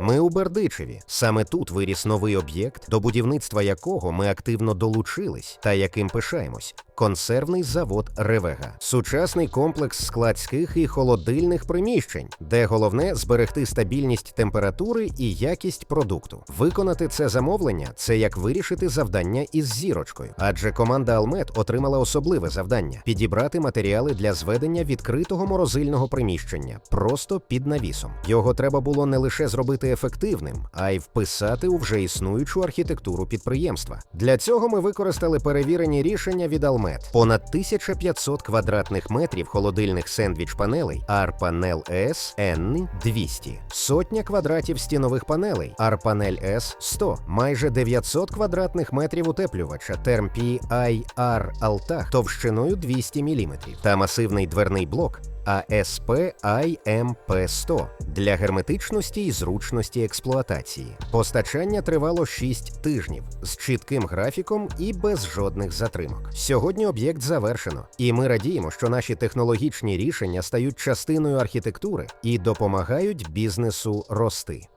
Ми у Бердичеві. Саме тут виріс новий об'єкт, до будівництва якого ми активно долучились та яким пишаємось. Консервний завод Ревега, сучасний комплекс складських і холодильних приміщень, де головне зберегти стабільність температури і якість продукту. Виконати це замовлення це як вирішити завдання із зірочкою, адже команда Алмет отримала особливе завдання підібрати матеріали для зведення відкритого морозильного приміщення просто під навісом. Його треба було не лише зробити ефективним, а й вписати у вже існуючу архітектуру підприємства. Для цього ми використали перевірені рішення від Алмет. Понад 1500 квадратних метрів холодильних сендвіч панелей Арпанел S N200, сотня квадратів стінових панелей Арпанель S 100, майже 900 квадратних метрів утеплювача Термпі IR Altach товщиною 200 мм та масивний дверний блок ASP IMP 100 для герметичності і зручності експлуатації. Постачання тривало 6 тижнів з чітким графіком і без жодних затримок. Сьогодні об'єкт завершено, і ми радіємо, що наші технологічні рішення стають частиною архітектури і допомагають бізнесу рости.